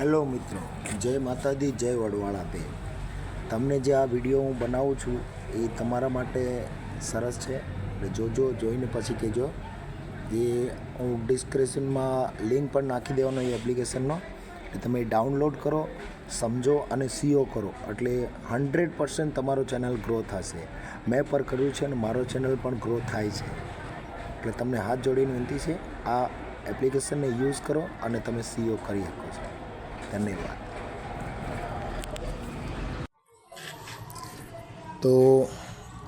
Hello મિત્રો, જય માતાજી, જય વડવાળા બે. તમને જે આ વીડિયો હું બનાવું છું એ તમારા માટે સરસ છે. એટલે જોજો, જોઈને પછી કહેજો. એ હું ડિસ્ક્રિપ્શનમાં લિંક પણ નાખી દેવાનો એ એપ્લિકેશનનો. એટલે તમે ડાઉનલોડ કરો, સમજો અને સીઓ કરો. એટલે હંડ્રેડ પર્સન્ટ તમારો ચેનલ ગ્રો થશે. મેં પર કર્યું છે અને મારો ચેનલ પણ ગ્રો થાય છે. એટલે તમને હાથ જોડીને વિનંતી છે, આ એપ્લિકેશનને યુઝ કરો અને તમે સીઓ કરી શકો છો. ધન્યવાદ. તો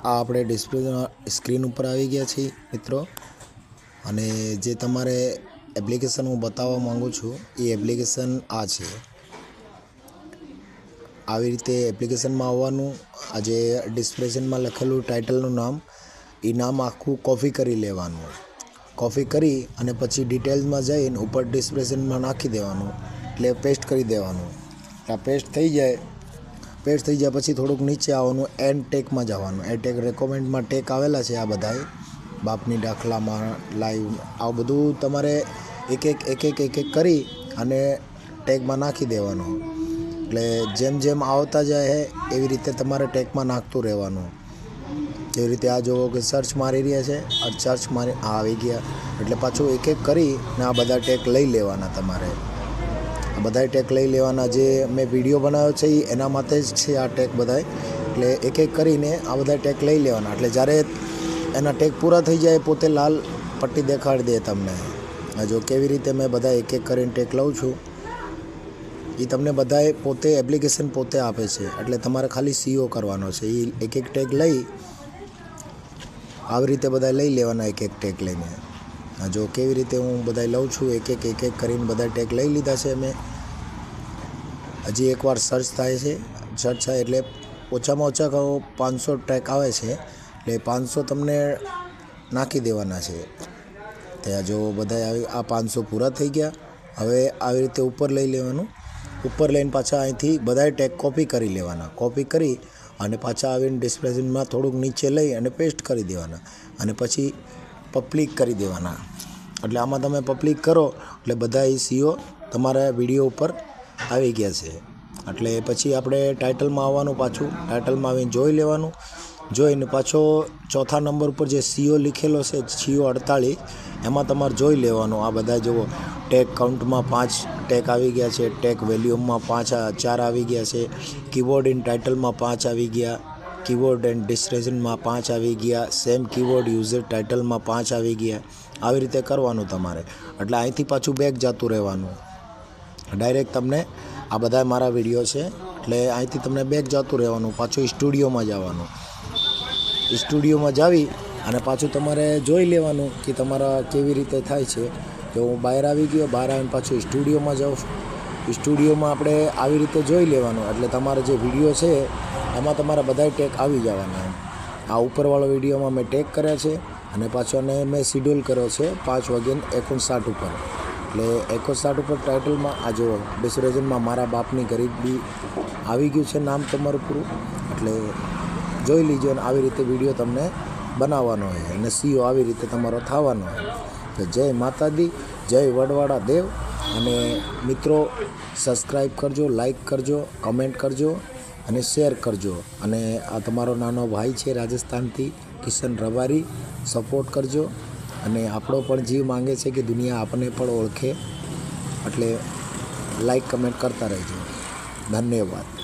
આ આપણે ડિસ્પ્લે સ્ક્રીન ઉપર આવી ગયા છીએ, મિત્રો. અને જે તમારે એપ્લિકેશન હું બતાવવા માગું છું, એ એપ્લિકેશન આ છે. આવી રીતે એપ્લિકેશનમાં આવવાનું. આજે ડિસ્પ્લેશનમાં લખેલું ટાઇટલનું નામ, એ નામ આખું કોપી કરી લેવાનું. કોપી કરી અને પછી ડિટેલ્સમાં જઈને ઉપર ડિસ્ક્રિપ્શનમાં નાખી દેવાનું. એટલે પેસ્ટ કરી દેવાનું. આ પેસ્ટ થઈ જાય. પેસ્ટ થઈ જાય પછી થોડુંક નીચે આવવાનું એન્ડ ટેકમાં જવાનું. એ ટેક રેકોમેન્ડમાં ટેક આવેલા છે આ બધાએ બાપની દાખલામાં લાઈવ આ બધું તમારે એક એક એક એક એક એક કરી અને ટેગમાં નાખી દેવાનું. એટલે જેમ જેમ આવતા જાય એવી રીતે તમારે ટેગમાં નાખતું રહેવાનું. જેવી રીતે આ જોવો કે સર્ચ મારી રહ્યા છે સર્ચ મારી આવી ગયા. એટલે પાછું એક એક કરી ને આ બધા ટેક લઈ લેવાના તમારે. આ બધા ટેક લઈ લેવાના જે મેં વીડિયો બનાવ્યો છે એ એના માટે જ છે આ ટેક બધાય. એટલે એક એક કરીને આ બધા ટેક લઈ લેવાના. એટલે જ્યારે એના ટેક પૂરા થઈ જાય પોતે લાલ પટ્ટી દેખાડી દે તમને. જો કેવી રીતે મેં બધા એક એક કરીને ટેક લઉં છું. એ તમને બધાએ પોતે એપ્લિકેશન પોતે આપે છે. એટલે તમારે ખાલી સીઓ કરવાનો છે. એ એક એક ટેગ લઈ આવી રીતે બધા લઈ લેવાના એક એક ટેગ લઈને. જો કેવી રીતે હું બધા લઉં છું, એક એક એક એક કરીને બધા ટેગ લઈ લીધા છે મેં. હજી એકવાર સર્ચ થાય છે. સર્ચ થાય એટલે ઓછામાં ઓછા પાંચસો ટેક આવે છે. એટલે પાંચસો તમને નાખી દેવાના છે. ત્યાં જો બધા આવી, આ પાંચસો પૂરા થઈ ગયા. હવે આવી રીતે ઉપર લઈ લેવાનું. ઉપર લઈને પાછા અહીંથી બધાએ ટેગ કોપી કરી લેવાના. કોપી કરી અને પાછા આવીને ડિસ્પ્લેસમેન્ટમાં થોડુંક નીચે લઈ અને પેસ્ટ કરી દેવાના. અને પછી પબ્લિક કરી દેવાના. એટલે આમાં તમે પબ્લિક કરો એટલે બધા એ સીઓ તમારા વીડિયો ઉપર આવી ગયા છે. એટલે પછી આપણે ટાઇટલમાં આવવાનું પાછું. ટાઇટલમાં આવીને જોઈ લેવાનું. જોઈને પાછો ચોથા નંબર ઉપર જે સીઓ લીખેલો છે સીઓ અડતાળીસ, એમાં તમારે જોઈ લેવાનું. આ બધા જુઓ ટેક કાઉન્ટમાં પાંચ ટેક આવી ગયા છે. ટેક વેલ્યુમમાં પાંચ ચાર આવી ગયા છે. કીબોર્ડ ઇન ટાઇટલમાં પાંચ આવી ગયા. કીબોર્ડ એન્ડ ડિસ્ક્રિપ્શનમાં પાંચ આવી ગયા. સેમ કીબોર્ડ યુઝર ટાઇટલમાં પાંચ આવી ગયા. આવી રીતે કરવાનું તમારે. એટલે અહીંથી પાછું બેક જતું રહેવાનું. ડાયરેક્ટ તમને આ બધા મારા વીડિયો છે. એટલે અહીંથી તમને બેક જતું રહેવાનું, પાછું સ્ટુડિયોમાં જવાનું. સ્ટુડિયોમાં જાવી અને પાછું તમારે જોઈ લેવાનું કે તમારા કેવી રીતે થાય છે. જો હું બહાર આવી ગયો, બહાર આવીને પાછું સ્ટુડિયોમાં જાઉં સ્ટુડિયોમાં આપણે આવી રીતે જોઈ લેવાનું. એટલે તમારો જે વીડિયો છે, એમાં તમારા બધા ટેક આવી જવાના એમ. આ ઉપરવાળો વિડીયોમાં મેં ટેક કર્યા છે અને પાછો અને મેં શિડ્યુલ કર્યો છે પાંચ વાગ્યે એકોણસાઠ ઉપર. એટલે એકોણસાઠ ઉપર ટાઇટલમાં આ જો ડિસ્ક્રિપ્શનમાં મારા બાપની ગરીબી આવી ગયું છે નામ તમારું પૂરું, એટલે જોઈ લીજો અને આવી રીતે વીડિયો તમને બનાવવાનો હોય અને સીઓ આવી રીતે તમારો થવાનો હોય. તો જય માતાજી, જય વડવાડા દેવ. અને મિત્રો સબસ્ક્રાઈબ કરજો લાઈક કરજો, કમેન્ટ કરજો અને શેર કરજો. અને આ તમારો નાનો ભાઈ છે રાજસ્થાનથી કિશન રબારી, સપોર્ટ કરજો. અને આપણો પણ જીવ માંગે છે કે દુનિયા આપણને પણ ઓળખે. એટલે લાઈક કમેન્ટ કરતા રહેજો. ધન્યવાદ.